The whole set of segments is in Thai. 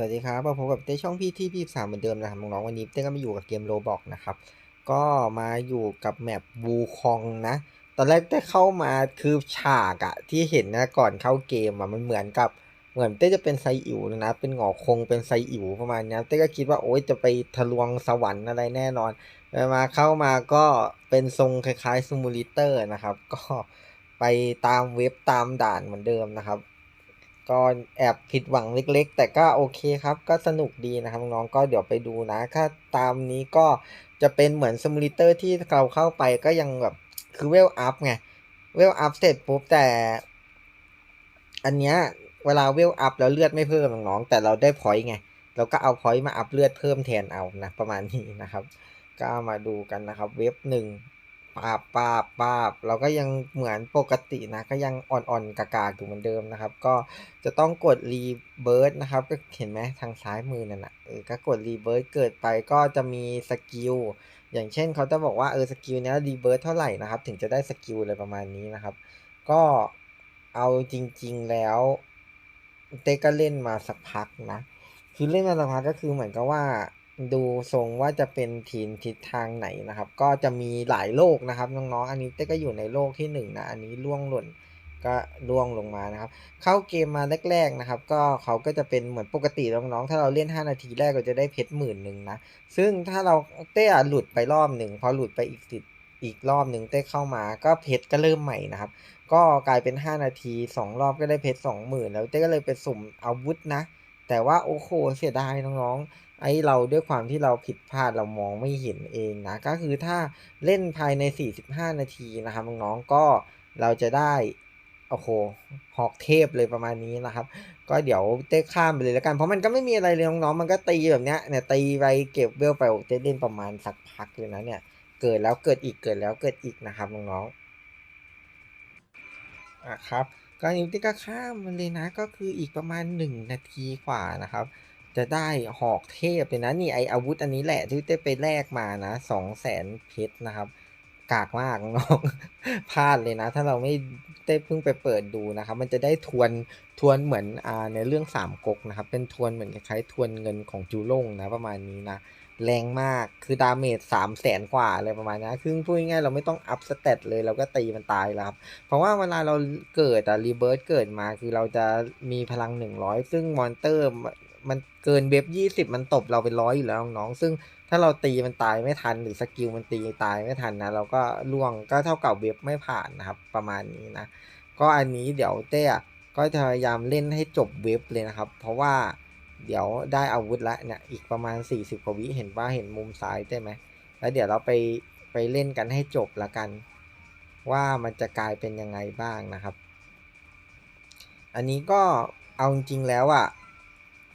สวัสดีครับมาพบกับเต้ช่องพี่ที่พี่สามเหมือนเดิมนะครับน้องๆวันนี้เต้ก็มาอยู่กับเกมโรบอกนะครับ ก็มาอยู่กับแมปบูคองนะ ตอนแรกเต้เข้ามาคือฉากอะที่เห็นนะก่อนเข้าเกมอะมันเหมือนกับเหมือนเต้จะเป็นไซอิ๋วนะ เป็นหงอคงเป็นไซอิ๋วประมาณนี้เต้ก็คิดว่าโอ๊ยจะไปทะลวงสวรรค์อะไรแน่นอนมาเข้ามาก็เป็นทรงคล้ายๆซูมูลิเตอร์นะครับ ก็ไปตามเว็บตามด่านเหมือนเดิมนะครับ ก็แอบผิดหวังเล็กๆ แต่ก็โอเคครับ ก็สนุกดีนะครับน้องก็เดี๋ยวไปดูนะ ถ้าตามนี้ก็จะเป็นเหมือนซิมูเลเตอร์ที่เราเข้าไปก็ยังแบบคือเวลอัพไง เวลอัพเสร็จปุ๊บแต่ อันเนี้ยเวลาเวลอัพแล้วเลือดไม่เพิ่มน้องแต่เราได้พอยต์ไงเราก็เอาพอยต์มาอัพเลือดเพิ่มแทนเอานะประมาณนี้นะครับ ก็มาดูกันนะครับ เว็บหนึ่ง ปาบปาบปาบเราก็ยังเหมือนปกตินะ ก็ยังอ่อนๆกากๆอยู่เหมือนเดิมนะครับ ก็จะต้องกดรีเบิร์นะครับ ก็เห็นไหมทางซ้ายมือนั่นนะเออก็กดรีเบิร์เกิดไปก็จะมีสกิลอย่างเช่นเขาจะบอกว่าเออสกิลเนี้ยรีเบิร์เท่าไหร่นะครับ ถึงจะได้สกิลอะไรประมาณนี้นะครับ ก็เอาจริง ๆแล้วเต้ก็เล่นมาสักพักนะ คือเล่นมาสักพักก็คือเหมือนกับว่า ดูทรงว่าจะเป็นทีมทิศทางไหนนะครับ ก็จะมีหลายโลกนะครับน้องๆอันนี้เต้ก็อยู่ในโลกที่หนึ่งนะอันนี้ล่วงหล่นก็ล่วงลงมานะครับ เข้าเกมมาแรกๆนะครับ ก็เขาก็จะเป็นเหมือนปกติน้องๆถ้าเราเล่น 5 นาทีแรกก็จะได้เพชรหมื่นหนึ่งนะซึ่งถ้าเราเต้หลุดไปรอบหนึ่งพอหลุดไปอีกสิดอีกรอบหนึ่งเต้เข้ามาก็เพชรก็เริ่มใหม่นะครับ ก็กลายเป็น 5 นาที 2 รอบก็ได้เพชร20,000 แล้วเต้ก็เลยไปสุ่มอาวุธนะ แต่ว่าโอ้โหเสียดายน้องๆ ไอเราด้วยความที่เราผิดพลาดเรามองไม่เห็นเองนะ ก็คือถ้าเล่นภายใน 45 นาทีนะครับน้องๆก็เราจะได้โอ้โหหอกเทพเลยประมาณนี้นะครับ ก็เดี๋ยวเต้ข้ามไปเลยแล้วกัน เพราะมันก็ไม่มีอะไรเลยน้องๆมันก็ตีแบบเนี้ยเนี่ยตีไปเก็บเวลไปเต้เล่นประมาณสักพักเลยนะเนี่ยเกิดแล้วเกิดอีกเกิดแล้วเกิดอีกนะครับน้องๆอะครับก็นิวตี้ก็ข้ามมันเลยนะก็คืออีกประมาณ 1 นาทีกว่านะครับ จะได้หอกเทพเลยนะนี่ไออาวุธอันนี้แหละที่เต้ไปแลกมานะสองแสนเพชรนะครับ กากมากน้องพลาดเลยนะ ถ้าเราไม่ได้เพิ่งไปเปิดดูนะครับ มันจะได้ทวนทวนเหมือนอ่าในเรื่องสามก๊กนะครับ เป็นทวนเหมือนคล้ายๆทวนเงินของจูล่งนะประมาณนี้นะแรงมากคือดาเมจสามแสนกว่าอะไรประมาณนี้คือพูดง่ายๆเราไม่ต้องอัพสเตตเลยเราก็ตีมันตายแล้วครับ เพราะว่าเวลาเราเกิดอะรีเบิร์ตเกิดมาคือเราจะมีพลัง 100 ซึ่งมอนเตอร์ มันเกินเว็บ20มันตบเราเป็นร้อยอยู่แล้วน้องๆซึ่งถ้าเราตีมันตายไม่ทันหรือสกิลมันตีตายไม่ทันนะเราก็ล่วงก็เท่ากับเว็บไม่ผ่านนะครับ ประมาณนี้นะ ก็อันนี้เดี๋ยวเต้ก็จะพยายามเล่นให้จบเว็บเลยนะครับ เพราะว่าเดี๋ยวได้อาวุธละเนี่ยอีกประมาณ 40กว่าวิเห็นว่าเห็นมุมซ้ายได้ไหมแล้วเดี๋ยวเราไปไปเล่นกันให้จบละกัน ว่ามันจะกลายเป็นยังไงบ้างนะครับ อันนี้ก็เอาจริงแล้วอะ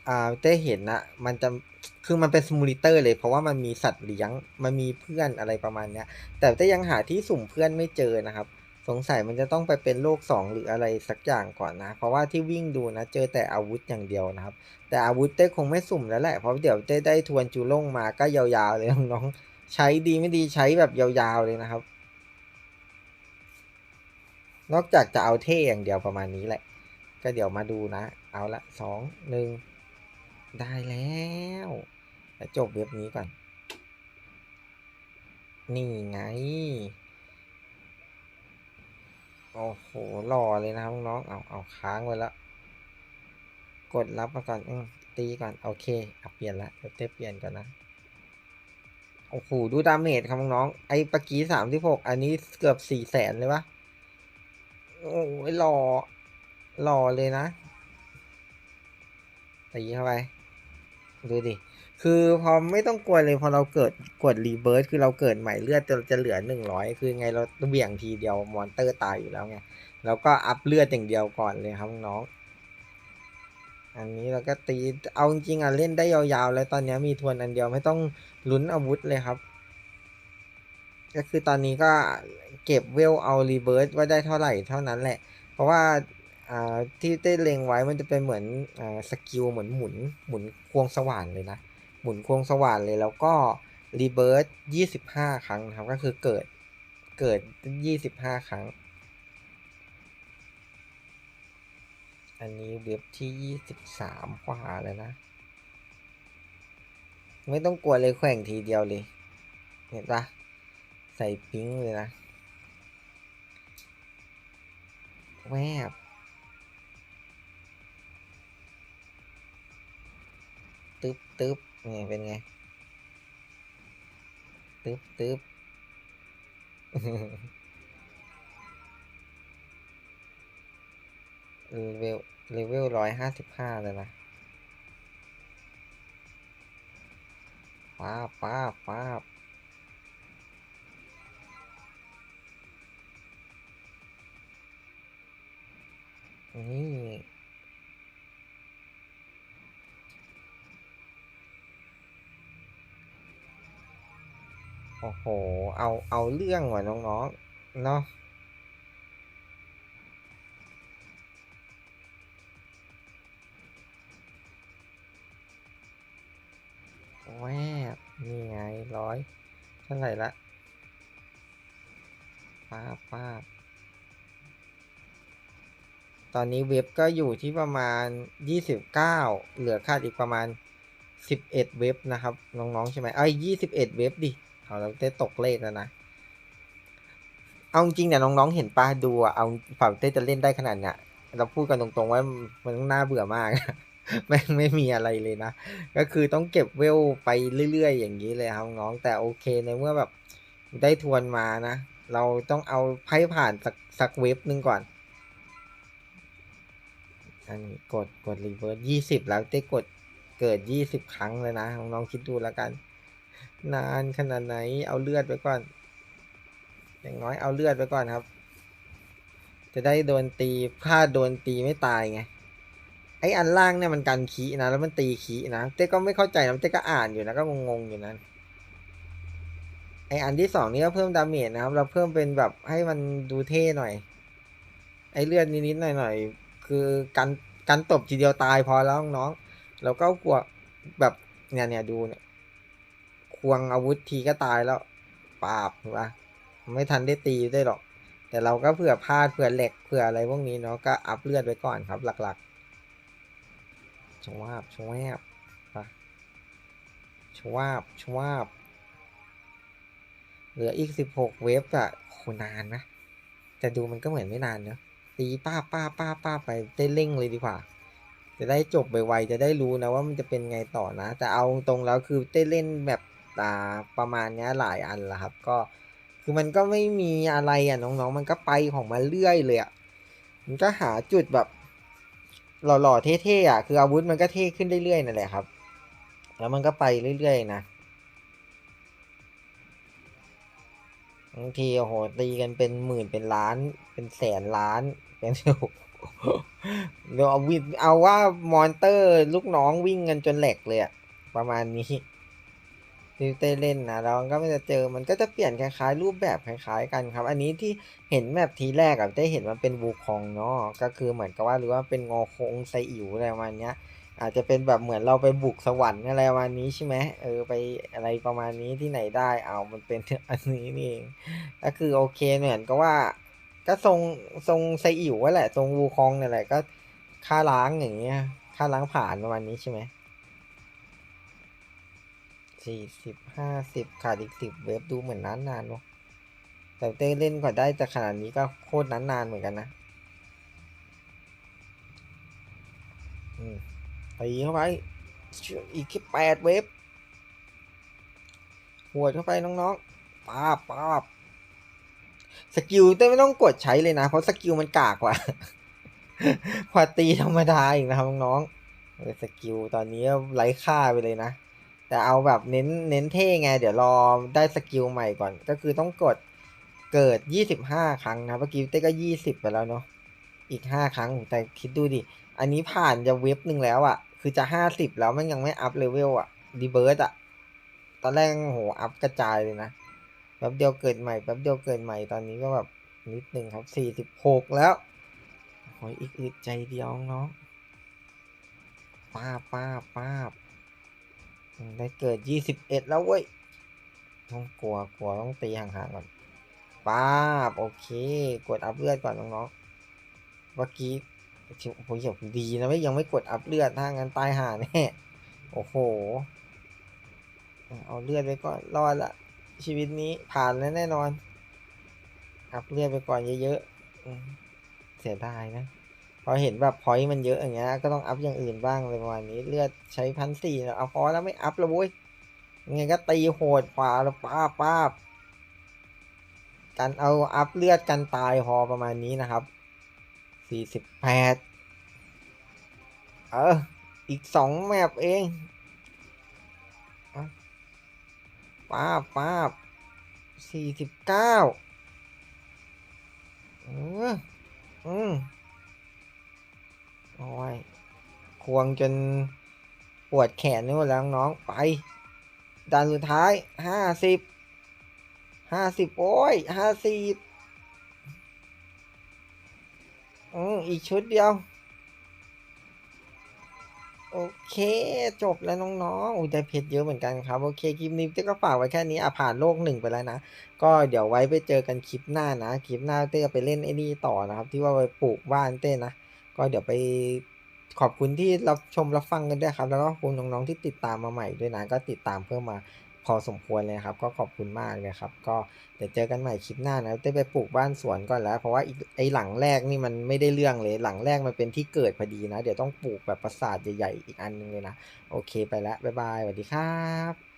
อ่าเต้เห็นนะมันจะคือมันเป็นสมูลิเตอร์เลย เพราะว่ามันมีสัตว์เลี้ยงมันมีเพื่อนอะไรประมาณเนี้ย แต่เต้ยังหาที่สุ่มเพื่อนไม่เจอนะครับ สงสัยมันจะต้องไปเป็นโลกสองหรืออะไรสักอย่างก่อนนะ เพราะว่าที่วิ่งดูนะ เจอแต่อาวุธอย่างเดียวนะครับ แต่อาวุธเต้คงไม่สุ่มแล้วแหละเพราะเดี๋ยวเต้ได้ทวนจูล่งมาก็ยาวๆเลยน้องๆใช้ดีไม่ดีใช้แบบยาวๆเลยนะครับ นอกจากจะเอาเท่อย่างเดียวประมาณนี้แหละ ก็เดี๋ยวมาดูนะ เอาละสองหนึ่ง ได้แล้วจบเว็บนี้ก่อน นี่ไง โอ้โหหล่อเลยนะครับน้อง เอา เอาค้างไว้แล้ว กดรับมาก่อนอตีก่อน โอเคเอาเปลี่ยนละเดี๋ยวเต้เปลี่ยนก่อนนะ โอ้โห ดูดาเมจครับน้อง ไอ้ปะกี้สามที่หกอันนี้เกือบสี่แสนเลยวะโอ้ยหล่อ หล่อเลยนะตีเข้าไป ดูดิ คือพอไม่ต้องกลัวเลยพอเราเกิดกดรีเบิร์คือเราเกิดใหม่เลือดจะจะเหลือหนึ่งร้อยคือไงเราเบี่ยงทีเดียวมอนเตอร์ตายอยู่แล้วไงแล้วก็อัพเลือดอย่างเดียวก่อนเลยครับน้อง อันนี้เราก็ตีเอาจริงอะเล่นได้ยาวๆ แล้วตอนนี้มีทวนอันเดียวไม่ต้องลุ้นอาวุธเลยครับ ก็คือตอนนี้ก็เก็บเวลเอารีเบิร์ว่าได้เท่าไหร่เท่านั้นแหละ เพราะว่า อ่าที่ได้เล็งไว้มันจะเป็นเหมือนอ่าสกิลเหมือนหมุนหมุนควงสว่านเลยนะ หมุนควงสว่านเลยแล้วก็รีเบิร์ตยี่สิบห้าครั้งนะครับก็คือเกิดเกิดยี่สิบห้าครั้ง อันนี้เว็บที่ยี่สิบสามกว่าแล้วนะ ไม่ต้องกลัวเลยแข่งทีเดียวเลย เห็นปะใส่ปิ๊งเลยนะ แวบ ตึ๊บตึ๊บนี่เป็นไง ตึ๊บตึ๊บเลเวลเลเวลร้อยห้าสิบห้าเลยนะป้าป้าป้านี่ โอ้โห เอา เอาเรื่องว่ะน้องๆ เนาะแวบนี่ไงร้อยเท่าไหร่ละป้าป้าตอนนี้เว็บก็อยู่ที่ประมาณยี่สิบเก้าเหลือขาดอีกประมาณสิบเอ็ดเว็บนะครับ น้อง ๆ ใช่ไหมเอ้ยยี่สิบเอ็ดเว็บดิ เอาเราได้ตกเลขแล้วนะ เอาจริงเนี่ยน้องๆเห็นป้าดูอะเอาฝั่งเต้จะเล่นได้ขนาดเนี้ยเราพูดกันตรงๆว่ามันน่าเบื่อมากแม่ไม่มีอะไรเลยนะ ก็คือต้องเก็บเวลไปเรื่อยๆ อย่างนี้เลยครับน้องแต่โอเคในเมื่อแบบได้ทวนมานะ เราต้องเอาไพ่ผ่านสักสักเว็บหนึ่งก่อน อันนี้กดกดรีเวิร์สยี่สิบแล้วได้กดเกิดยี่สิบครั้งเลยนะน้องๆคิดดูแล้วกัน นานขนาดไหนเอาเลือดไปก่อน อย่างน้อยเอาเลือดไปก่อนครับ จะได้โดนตีถ้าดโดนตีไม่ตายไงไออันล่างเนี่ยมันกันขีนะ แล้วมันตีขีนะเจ๊ก็ไม่เข้าใจนะเจ๊ก็อ่านอยู่นะก็งงๆอยู่นั้นไออันที่สองนี่ก็เพิ่มดาเมจนะครับ เราเพิ่มเป็นแบบให้มันดูเท่หน่อย ไอเลือดนิดๆหน่อยๆคือกันกันตบทีเดียวตายพอแล้วน้องๆแล้วก็กลัวแบบเนี่ยเนี่ยดูเนี่ย ควงอาวุธทีก็ตายแล้วปราบถูกปะไม่ทันได้ตีได้หรอก แต่เราก็เผื่อพลาดเผื่อเหล็กเผื่ออะไรพวกนี้เนาะก็อัพเลือดไว้ก่อนครับหลักๆชวาบชวาบไปชวาบชวาบเหลืออีกสิบหกเวฟอะโหนานนะแต่ดูมันก็เหมือนไม่นานเนอะตีป้าป้าป้าป้าไปได้เร่งเลยดีกว่า จะได้จบไวๆจะได้รู้นะว่ามันจะเป็นไงต่อนะ แต่เอาตรงแล้วคือได้เล่นแบบ อ่าประมาณนี้หลายอันล้วครับก็คือมันก็ไม่มีอะไรอะน้องๆ มันก็ไปของมันเรื่อยเลยอะมันก็หาจุดแบบหล่อๆเท่ๆอะคืออาวุธมันก็เท่ขึ้นเรื่อยๆนั่นแหละครับ แล้วมันก็ไปเรื่อยๆนะบางทีโอ้โหตีกันเป็นหมื่นเป็นล้าน เป็นแสนล้านเป็นเดี๋ยวเอาวิเอาว่ามอนเตอร์ลูกน้องวิ่งกันจนแหลกเลยอะประมาณนี้ ที่เต้เล่นนะแล้วก็ไม่จะเจอมันก็จะเปลี่ยนคล้ายๆ รูปแบบคล้ายๆ กันครับ อันนี้ที่เห็นแบบทีแรกอะได้เห็นมันเป็นวูคองเนาะก็คือเหมือนกับว่าหรือว่าเป็นงอคงไซอิ๋วอะไรประมาณเนี้ยอาจจะเป็นแบบเหมือนเราไปบุกสวรรค์อะไรประมาณนี้ใช่ไหมเออไปอะไรประมาณนี้ที่ไหนได้เอามันเป็นอันนี้นี่เองก็คือโอเคเหมือนก็ว่า ก็ทรงทรงไซอิ๋วแหละทรงวูคองนี่แหละก็ค่าล้างอย่างเงี้ยค่าล้างผ่านประมาณนี้ใช่ไหม สี่สิบห้าสิบขาดอีกสิบเว็บดูเหมือนนานนานๆเนาะแต่เต้เล่นกว่าได้แต่ขนาดนี้ก็โคตรนานนานเหมือนกันนะอืมตีเข้าไปอีกแค่แปดเว็บหัวเข้าไปน้องๆป้าป้าสกิลเต้ไม่ต้องกดใช้เลยนะ เพราะสกิลมันกากกว่ากว่าตีธรรมดาอีกนะครับน้องๆเออสกิลตอนนี้ไร้ค่าไปเลยนะ แต่เอาแบบเน้นเน้นเท่ไง เดี๋ยวรอได้สกิลใหม่ก่อน ก็คือต้องกดเกิด 25 ครั้งนะเมื่อกี้เต้ก็ 20 ไปแล้วเนาะอีก 5 ครั้งแต่คิดดูดิ อันนี้ผ่านจะเว็บหนึ่งแล้วอะ่ะ คือจะ 50 แล้วมันยังไม่อัพเลเวลอะดีเบิร์ดอะตอนแรกโหอัพกระจายเลยนะแป๊บเดียวเกิดใหม่แป๊บเดียวเกิดใหม่ตอนนี้ก็แบบนิดหนึ่งครับสี่สิบหกแล้วโอ้ยอีกอึดใจเดียวเน้องป้าป้าป้า ได้เกิดยี่สิบเอ็ดแล้วเว้ย ต้องกลัวกลัวต้องตีห่างๆก่อนป้าบโอเค กดอัพเลือดก่อนน้องๆเมื่อกี้โอ้ยดีนะไม่ยังไม่กดอัพเลือดถ้างั้นตายห่าแน่โอ้โห เอาเลือดไปก่อนรอดละชีวิตนี้ผ่านแน่นอน อัพเลือดไปก่อนเยอะๆเสียดายนะ พอเห็นแบบพอยต์มันเยอะอย่างเงี้ย ก็ต้องอัพอย่างอื่นบ้างเลยประมาณนี้ เลือดใช้พันสี่เอาพอแล้วไม่อัพแล้วเว้ยยังไงก็ตีโหดขวาแล้วป้าป้าบกันเอาอัพเลือดกันตายพอประมาณนี้นะครับสี่สิบแปดเออ อีกสองแมปเองป้าป้าบสี่สิบเก้าเอออืม โอ้ยควงจนปวดแขนนี่หมดแล้วน้องไปด่านสุดท้ายห้าสิบห้าสิบโอ้ยห้าสิบอืมอีกชุดเดียว โอเค จบแล้วน้องๆอุ้ยได้เพชรเยอะเหมือนกันครับ โอเค คลิปนี้เต้ก็ฝากไว้แค่นี้อะผ่านโลกหนึ่งไปแล้วนะ ก็เดี๋ยวไว้ไปเจอกันคลิปหน้านะ คลิปหน้าเต้ก็ไปเล่นไอ้นี่ต่อนะครับ ที่ว่าไปปลูกบ้านเต้นะ ก็เดี๋ยวไปขอบคุณที่รับชมรับฟังกันด้วยครับ แล้วก็ขอบคุณน้องๆที่ติดตามมาใหม่ด้วยนะก็ติดตามเพิ่มมาพอสมควรเลยครับ ก็ขอบคุณมากเลยครับ ก็เดี๋ยวเจอกันใหม่คลิปหน้านะเต้ไปปลูกบ้านสวนก่อนแล้ว เพราะว่าไอหลังแรกนี่มันไม่ได้เรื่องเลยหลังแรกมันเป็นที่เกิดพอดีนะ เดี๋ยวต้องปลูกแบบปราสาทใหญ่ๆอีกอันนึงเลยนะ โอเคไปแล้วบ๊ายบายสวัสดีครับ